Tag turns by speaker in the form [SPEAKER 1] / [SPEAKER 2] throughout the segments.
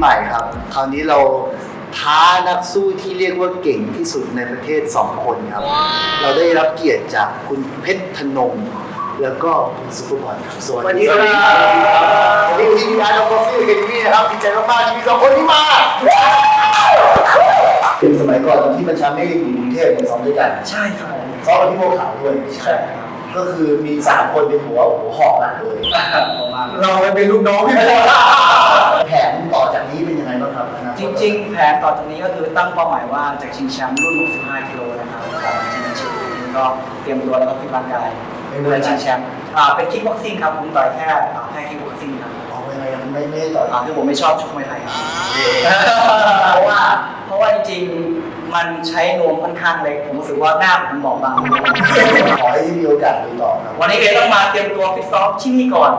[SPEAKER 1] ใหม่ครับ คราวนี้เราท้านักสู้ที่เรียกว่าเก่งที่สุดในประเทศ2คนครับ เราได้รับเกียรติจากคุณเพชรธนงแล้วก็คุณซุปเปอร์บอลครับสวัส
[SPEAKER 2] สวัส
[SPEAKER 1] ดี
[SPEAKER 2] ดี
[SPEAKER 1] ค
[SPEAKER 2] ค
[SPEAKER 1] รั
[SPEAKER 2] รับบ
[SPEAKER 1] นี่คือทีมงานของบ็อกซิ่งแคดมี่นะครับดีใจมากๆที่มีสองคนนี้มาเป็นสมัยก่อนตอนที่บัญชาไม่ได้อยู่กรุงเทพมาซ้อมด้วยกัน
[SPEAKER 2] ใช่ครับ
[SPEAKER 1] ซ้อมกับพี่โมขาวด้วย
[SPEAKER 2] ใช่ครับ
[SPEAKER 1] ก็คือมีสามคนเป็นหัวหัวหอกหลักเลย
[SPEAKER 2] เราเป็นลูกน้องพี่โม
[SPEAKER 1] แผ นต่อจากนี้
[SPEAKER 2] ก็คือตั้งเป้าหมายว่าจะชิงแชมป์รุ่น 65 กิโลนะครับของชิงแชมป์ก็เตรียมตัวแล้วก็ฟิตร่างกายเพื่อชิงแชมป์อ่าเป็นคิกบ็อกซิ่งครับผมต่อยแค่อ่าแค่คิกบ็อกซิ่งครับ
[SPEAKER 1] ออกยังไงยังไม่ไม่ได้ต่อ
[SPEAKER 2] อ่าคือผมไม่ชอบชกมวยไทยครับเพราะว่าเพราะว่าจริงๆมันใช้นวมค่อนข้างเล็กผมรู้สึกว่าหน้าผมบอบบาง
[SPEAKER 1] ขอให้มีโอกาสไปต่อครับ
[SPEAKER 2] วันนี้เอต้องมาเตรียมตัวฟิตซ้อมที่นี่ก่อน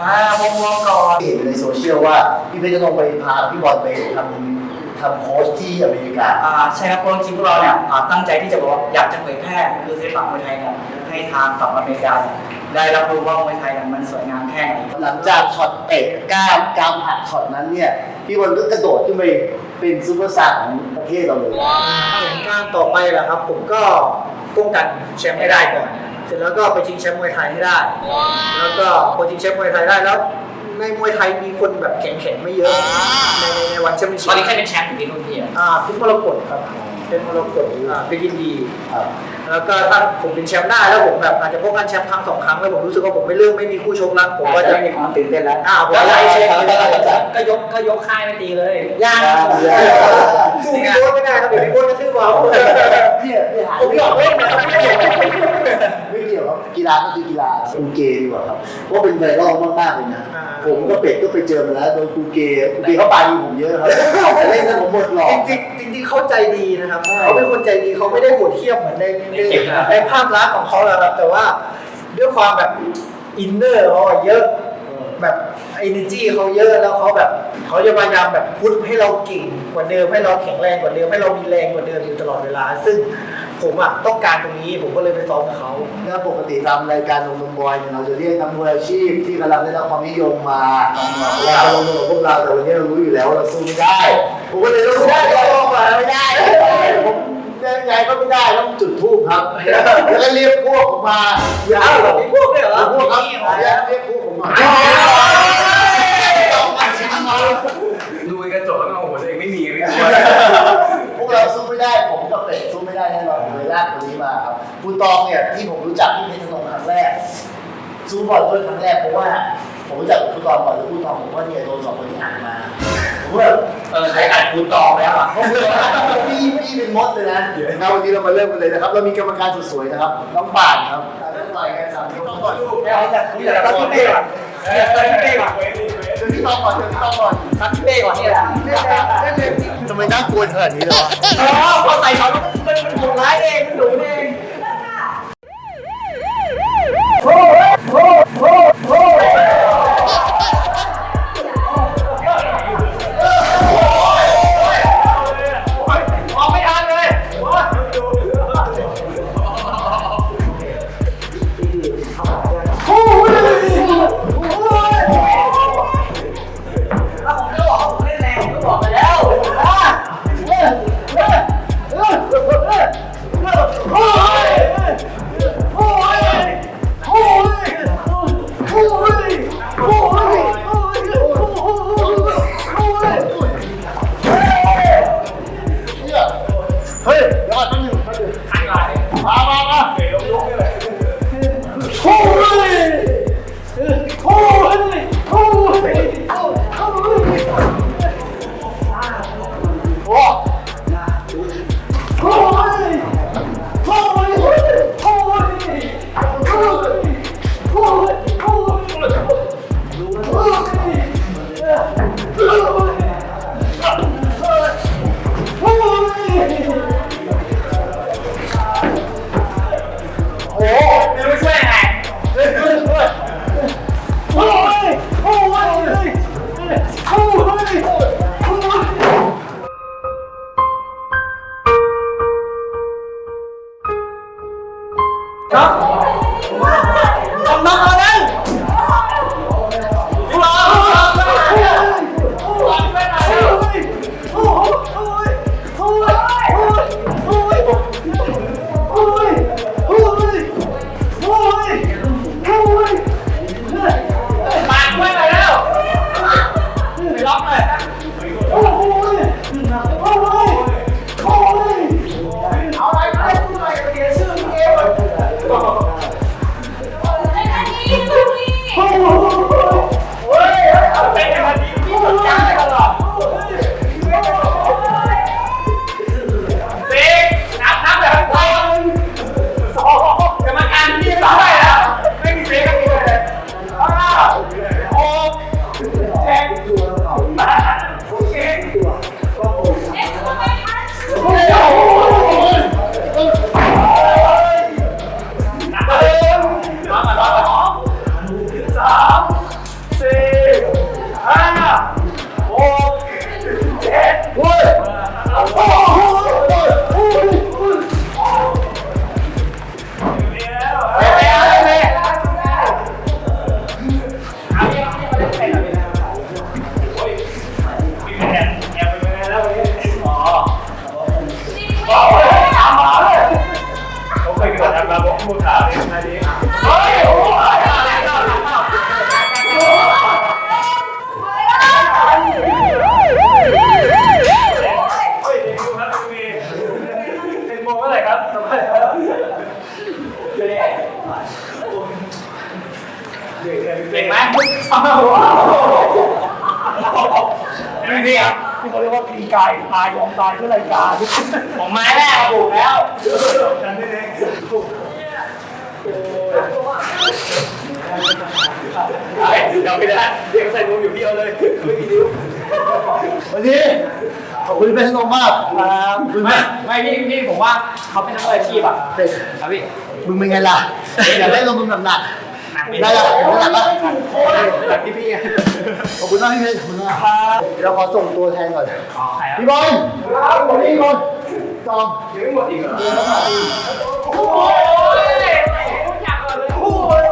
[SPEAKER 2] มาวงวงก่อน
[SPEAKER 1] เห็นในโซเชียลว่าพี่เพชรจะลงไปพาพี่บอลไปทำ ทำโค้ชที่อเมริกา
[SPEAKER 2] อ่าใช่ครับเพราะจริงๆพวกเราเนี่ยอ่าตั้งใจที่จะบอกว่าอยากจะเผยแพร่คือศิลปะมวยไทยเนี่ยให้ทางฝั่งอเมริกาเนี่ยได้รับรู้ว่ามวยไทยเนี่ยมันสวยงามแค่ไหน
[SPEAKER 1] หลังจากช็อตเตะกล้ามกรามหักช็อตนั้นเนี่ย พี่บอลก็กระโดดขึ้นไปเป็นซูเปอร์สตาร์ของประเทศเราเลย
[SPEAKER 3] ผลงานต่อไปแหละครับ ผมก็ป้องกันแชมป์ให้ได้ก่อน เสร็จแล้วก็ไปชิงแชมป์มวยไทยให้ได้ แล้วก็พอชิงแชมป์มวยไทยได้แล้ว ในมวยไทยมีคนแบบแข็งๆไม่เยอะ ในในในวันแชมเปี้ยนชิ
[SPEAKER 2] ต
[SPEAKER 3] พ
[SPEAKER 2] อนนี้ใครเป็นแชมป์อยู่ที่รุ่นพี่อะ
[SPEAKER 3] อ่าพิษมรกตครับเป็นมรกตอ่าเป็นยินดี
[SPEAKER 1] ครับ
[SPEAKER 3] แล้วก็ถ้าผมเป็นแชมป์ได้แล้วผมแบบอาจจะป้องกันแชมป์ครั้งสองครั้งแล้วผมรู้สึกว่าผมไม่เลือกไม่มีคู่ชกแล้วผมก็
[SPEAKER 2] ก็
[SPEAKER 3] จะ
[SPEAKER 2] จะมีความตื่นเต้นแล้ว
[SPEAKER 3] อ่าผม
[SPEAKER 2] แล้ว
[SPEAKER 3] ก็
[SPEAKER 2] ใคร
[SPEAKER 3] จะ
[SPEAKER 2] เชฟก็ยกก็ยกค่ายไม่ตีเลยย่าง
[SPEAKER 3] สู้พี่โบ๊ทไม่ได้ครับเดี๋ยวพี่โบ๊ทกระทืบเอา
[SPEAKER 1] เนี่ยไม่หาย
[SPEAKER 3] ผมหยอกเล่นนะครับ
[SPEAKER 1] ไม่เกี่ยวครับกีฬาก็คือกีฬาครูเกย์ดีกว่าครับเพราะเป็นไวรัลมากๆเลยนะ
[SPEAKER 3] อ่า
[SPEAKER 1] ผมก็เป็ดก็ไปเจอมาแล้วโดนครูเกย์ครูเกย์เขาปาดีผมเยอะครับแต่เล่นกันผมหมดหลอก
[SPEAKER 3] จริงๆจริงๆเขาใจดีนะครับเขาเป็นคนใจดีเขาไม่ได้โหดเหี้ยมเหมือนในในในภาพลักษณ์ของเขาแหละครับแต่ว่าด้วยความแบบอินเนอร์เขาอะเยอะแบบเอเนจีเขาเยอะแล้วเขาแบบเขาจะพยายามแบบพุทให้เราเก่งกว่าเดิมให้เราแข็งแรงกว่าเดิมให้เรามีแรงกว่าเดิมอยู่ตลอดเวลา ซึ่ง ผมอะต้องการตรงนี้ผมก็เลยไปซ้อมกับเขา
[SPEAKER 1] ถ้าปกติทำรายการลงนมบอยเนี่ยเราจะเรียกนักมวยอาชีพที่กำลังได้รับความนิยมมาว่าลงนมกับพวกเราแต่วันนี้เรารู้อยู่แล้วว่าเราสู้ไม่ได้ ผมก็เลยต้องสู้ได้ก็มาไม่ได้ผมยังไงก็ไม่ได้ต้องจุดทูบครับแล้วก็เรียกพวกผมมา
[SPEAKER 3] อย่าเอาแบบนี้พวกเนี่ยเหรอ
[SPEAKER 1] พวกครับเรียกพวกผมมาต้องมาชิมมา
[SPEAKER 4] ดูกระจกแล้วเอาหัวตัวเองไม่มีไม่มี
[SPEAKER 1] ลยลากคนนี้มาครับครูตองเนี่ยที่ผมรู้จักที่เพชรนงครั้งแรกสู้บอลด้วยครั้งแรกเพราะว่าผมรู้จักครูตองก่อนแล้วครูตองผมว่าเนี่ยโดนสองคนนี้อ่านมาผมแบบ
[SPEAKER 2] เออใครอัดคูตองแล้วอะ
[SPEAKER 1] พี่พี่เป็นมดเลยนะนะวันนี้เรามาเริ่มกันเลยนะครับ เรามีกรรมการสุดสวยนะครับน้องป่านครับเริ่มต่อยกันสามยกก่อน
[SPEAKER 2] ไม่เอาแต่ผมอยากซัดที่เป้ก่อนอยากซัดที่เป้ก่อน
[SPEAKER 1] เดี๋ยวพี่ ตองก่อนเถอะพี่ตองก่อน
[SPEAKER 2] ซัดเล่ก่อนนี่แหละเล่นเล่น
[SPEAKER 1] ทำไมน่ากลัวขนาดนี้เลยวะ
[SPEAKER 2] อ๋อพอใส่เขามันมันมันดุร้ายเองมันดุเองโอ้โห
[SPEAKER 4] พูดถามในอันนี้เฮ้ยโอ้ยอะไรกันเฮ้ยเด็กดูครับมีเป็นโมงเมื่อไหร่ครับทำไมครับเด็กเด็กไหมไม่ดีอะ
[SPEAKER 3] ที่เขาเรียกว่าปีกายตายยอมตายเพื่อรายการ
[SPEAKER 2] ผมไม้แรกถูกแล้ว
[SPEAKER 4] ฉันนี่เองเดี๋ยวไม่ได้เด็กใส่นมอยู่เดียวเลยไม่มีนิ้ว
[SPEAKER 1] วันนี้ขอบคุณที่เป็นสนุกมากครับคุณ
[SPEAKER 5] ไม่ไม่พี่พี่ผมว่าเขาเป็นนักมวยอาชีพอะ
[SPEAKER 1] เป็น
[SPEAKER 5] ครับพี่
[SPEAKER 1] มึงเป็นไงล่ะอยากได้ลงมึงหนักๆ ได้ละเห็นหนักปะ
[SPEAKER 5] แบบพี่พี่
[SPEAKER 1] ขอบคุณมากพี่เพชรขอบคุณมากเดี๋ยวเราขอส่งตัวแทนก่อน
[SPEAKER 5] อ๋อใครครับ
[SPEAKER 1] พี่บอลพี่บอลจอม
[SPEAKER 4] ยังไม่หมดอีกเหรอ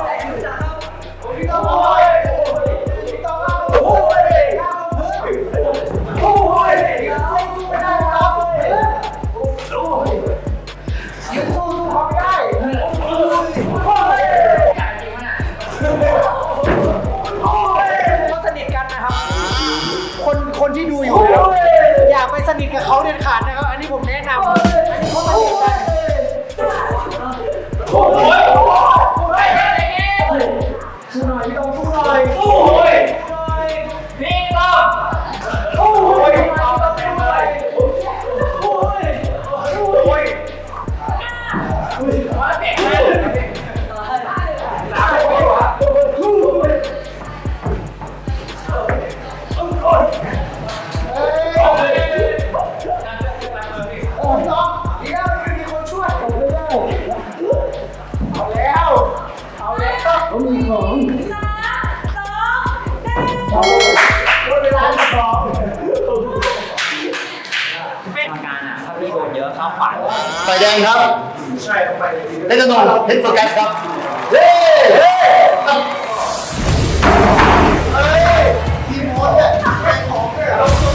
[SPEAKER 3] คนคนที่ดูอยู่นะอย่าไปสนิทกับเขาเด็ดขาดนะครับ อันนี้ผมแนะนำอันนี้เขาสนิทกันสู้หน่อยพี่ต้องสู้หน่อยสู้หน่อยพี่ต้องสู้หน่อยพี่ต้องสู้หน่อยสู้หน่อยสู้หน่อยมาเด็กเลย ไฟ
[SPEAKER 1] แดงครับ
[SPEAKER 3] ใช่ต้องไป
[SPEAKER 1] เพชรนนท์เพชรโฟกัสครับเฮ้เฮ้เฮ้ยทีมโค้ชเนี่ยแข่งของเนี่ย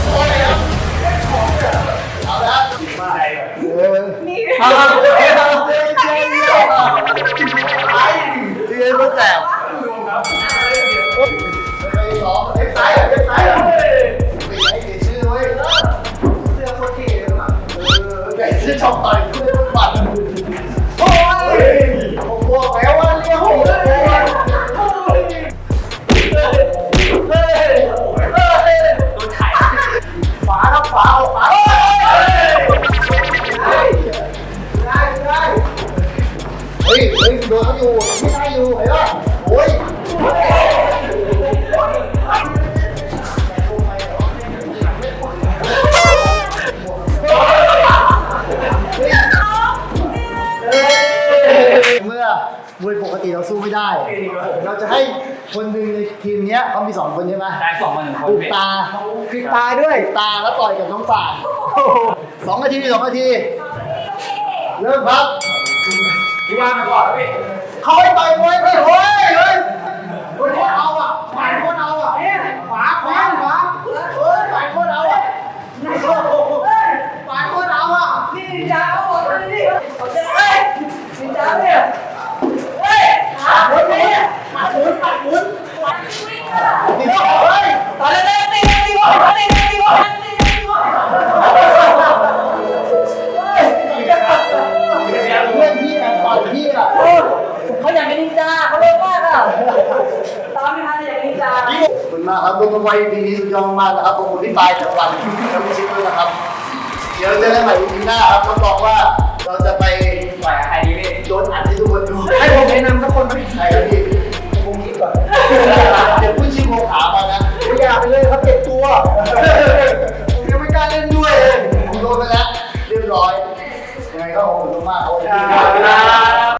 [SPEAKER 1] จะให้คนหนึ่งในทีมเนี้ยเขามีสองคนใช่ไหม
[SPEAKER 5] ได้สองมาหนึ่งคน
[SPEAKER 1] ปลูก
[SPEAKER 5] พี่
[SPEAKER 1] ตา
[SPEAKER 3] พลิกตาด้วย
[SPEAKER 1] ปลูกตาแล้วต่อยกับน้องฝ่ายสองนาทีสองนาที เริ่มครับ
[SPEAKER 4] พี่ว่าไปก่อนพี่
[SPEAKER 3] เขาไปต่อยมวยไปเฮ้ยเฮ้ยคนเขาเอาอะฝ่ายคนเอาอะขวาขวาขวาเฮ้ยฝ่ายคนเอาอะฝ่ายคนเอาอะนี่นินจาเขาบอกว่านี่เขาจะเฮ้ยนินจาเนี่ย เดี๋ยว
[SPEAKER 1] เจ
[SPEAKER 3] อกัน
[SPEAKER 1] ใหม่วันหน้าครับรับรองว่าเราจะไป
[SPEAKER 5] ปล่อยใครดีพี่
[SPEAKER 1] โดนอัดให้ทุกคนดู
[SPEAKER 3] ให้ผมแนะนำสักคนไหม
[SPEAKER 1] ใช่ครับพี่
[SPEAKER 3] ผมคิดก่อน
[SPEAKER 1] เดี๋ยวพูดชื่อโมขามานะ
[SPEAKER 3] ไมอยากไปเลยครับเจ็บตัวผมยังไม่กล้าเล่นด้วยเลย
[SPEAKER 1] ผมโดนไปแล้วเรียบร้อยยังไงก็ขอบคุณมากครับ
[SPEAKER 3] ครับ